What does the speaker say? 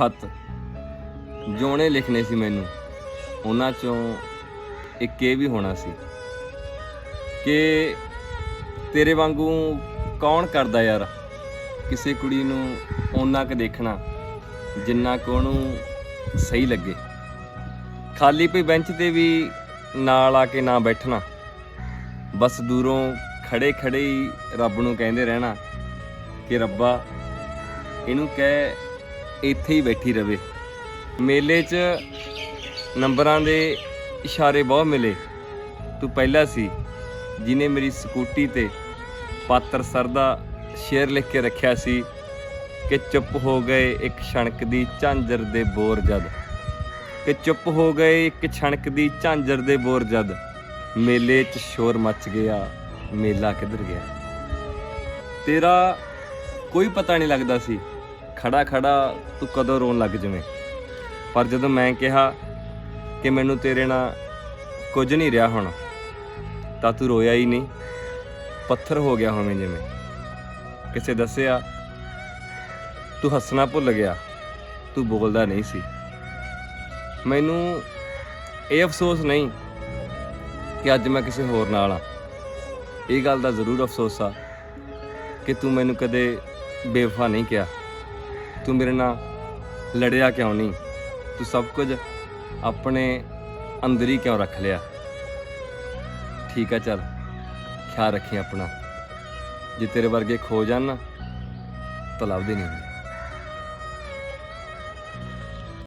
ਖੱਤ ਜੋਣੇ ਉਹਨੇ ਲਿਖਣੇ ਸੀ ਮੈਨੂੰ, ਉਹਨਾਂ ਚੋਂ ਇੱਕ ਇਹ ਵੀ ਹੋਣਾ ਸੀ ਕਿ ਤੇਰੇ ਵਾਂਗੂ ਕੌਣ ਕਰਦਾ ਯਾਰ? ਕਿਸੇ ਕੁੜੀ ਨੂੰ ਓਨਾ ਕੁ ਦੇਖਣਾ ਜਿੰਨਾ ਕੁ ਉਹਨੂੰ ਸਹੀ ਲੱਗੇ। ਖਾਲੀ ਪਈ ਬੈਂਚ ਤੇ ਵੀ ਨਾਲ ਆ ਕੇ ਨਾ ਬੈਠਣਾ। ਬਸ ਦੂਰੋਂ ਖੜੇ ਖੜੇ ਹੀ ਰੱਬ ਨੂੰ ਕਹਿੰਦੇ ਰਹਿਣਾ ਕਿ ਰੱਬਾ, ਇਹਨੂੰ ਕਹਿ ਇੱਥੇ ਹੀ ਬੈਠੀ ਰਵੇ। ਮੇਲੇ 'ਚ ਨੰਬਰਾਂ ਦੇ ਇਸ਼ਾਰੇ ਬਹੁਤ ਮਿਲੇ। ਤੂੰ ਪਹਿਲਾ ਸੀ ਜਿਨੇ ਮੇਰੀ ਸਕੂਟੀ ਤੇ ਪਾਤਰ ਸਰ ਦਾ ਸ਼ੇਰ ਲਿਖ ਕੇ ਰੱਖਿਆ ਸੀ ਕਿ ਚੁੱਪ ਹੋ ਗਏ ਇੱਕ ਛਣਕ ਦੀ ਝਾਂਜਰ ਦੇ ਬੋਰ ਜਦ। ਕਿ ਚੁੱਪ ਹੋ ਗਏ ਇੱਕ ਛਣਕ ਦੀ ਝਾਂਜਰ ਦੇ ਬੋਰ ਜਦ। ਮੇਲੇ 'ਚ ਸ਼ੋਰ ਮੱਚ ਗਿਆ, ਮੇਲਾ ਕਿੱਧਰ ਗਿਆ। ਤੇਰਾ ਕੋਈ ਪਤਾ ਨਹੀਂ ਲੱਗਦਾ ਸੀ ਖੜਾ ਖੜਾ ਤੂੰ ਕਦੋਂ ਰੋਣ ਲੱਗ ਜਵੇਂ? ਪਰ ਜਦੋਂ ਮੈਂ ਕਿਹਾ ਕਿ ਮੈਨੂੰ ਤੇਰੇ ਨਾਲ ਕੁਝ ਨਹੀਂ ਰਿਹਾ ਹੁਣ, ਤਾਂ ਤੂੰ ਰੋਇਆ ਹੀ ਨਹੀਂ। ਪੱਥਰ ਹੋ ਗਿਆ ਹੋਵੇਂ ਜਿਵੇਂ। ਕਿਸੇ ਦੱਸਿਆ, ਤੂੰ ਹੱਸਣਾ ਭੁੱਲ ਗਿਆ। ਤੂੰ ਬੋਲਦਾ ਨਹੀਂ ਸੀ। ਮੈਨੂੰ ਇਹ ਅਫਸੋਸ ਨਹੀਂ ਕਿ ਅੱਜ ਮੈਂ ਕਿਸੇ ਹੋਰ ਨਾਲ ਆ ਇਹ ਗੱਲ ਦਾ ਜ਼ਰੂਰ ਅਫਸੋਸ ਆ ਕਿ ਤੂੰ ਮੈਨੂੰ ਕਦੇ ਬੇਵਫਾ ਨਹੀਂ ਕਿਹਾ। ਤੂੰ ਮੇਰੇ ਨਾਲ ਲੜਿਆ ਕਿਉਂ ਨਹੀਂ? ਤੂੰ ਸਭ ਕੁਝ ਆਪਣੇ ਅੰਦਰ ਹੀ ਕਿਉਂ ਰੱਖ ਲਿਆ? ਠੀਕ ਆ, ਚੱਲ। ਖਿਆਲ ਰੱਖੀ ਆਪਣਾ। ਜੇ ਤੇਰੇ ਵਰਗੇ ਖੋ ਜਾਣ ਨਾ ਤਾਂ ਲੱਭਦੇ ਨਹੀਂ ਹੁੰਦੇ।